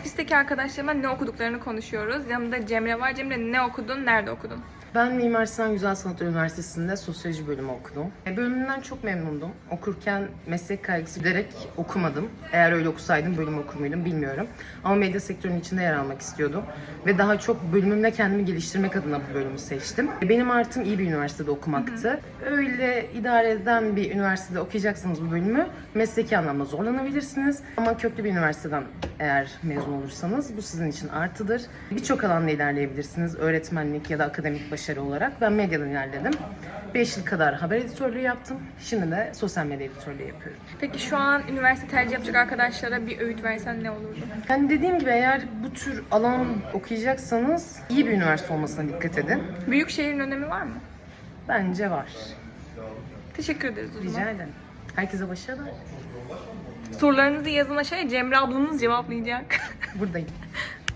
ofisteki arkadaşlarıma ne okuduklarını konuşuyoruz. Yanımda Cemre var. Cemre ne okudun, nerede okudun? Ben Mimar Sinan Güzel Sanatlar Üniversitesi'nde sosyoloji bölümü okudum. E, Bölümümden çok memnundum. Okurken meslek kaygısı giderek okumadım. Eğer öyle okusaydım bölüm okur muydum bilmiyorum. Ama medya sektörünün içinde yer almak istiyordum. Ve daha çok bölümümde kendimi geliştirmek adına bu bölümü seçtim. E, Benim artım iyi bir üniversitede okumaktı. Öyle idare eden bir üniversitede okuyacaksınız bu bölümü. Mesleki anlamda zorlanabilirsiniz. Ama köklü bir üniversiteden eğer mezun olursanız bu sizin için artıdır. Birçok alanda ilerleyebilirsiniz. Öğretmenlik ya da akademik başarı olarak. Ben medyadan ilerledim. 5 yıl kadar haber editörlüğü yaptım. Şimdi de sosyal medya editörlüğü yapıyorum. Peki şu an üniversite tercih yapacak arkadaşlara bir öğüt versen ne olurdu? Yani dediğim gibi eğer bu tür alan okuyacaksanız iyi bir üniversite olmasına dikkat edin. Büyük şehrin önemi var mı? Bence var. Teşekkür ederiz o zaman. Rica ederim. Herkese başarılar. Sorularınızı yazın aşağıya Cemre ablamız cevaplayacak. Buradayım.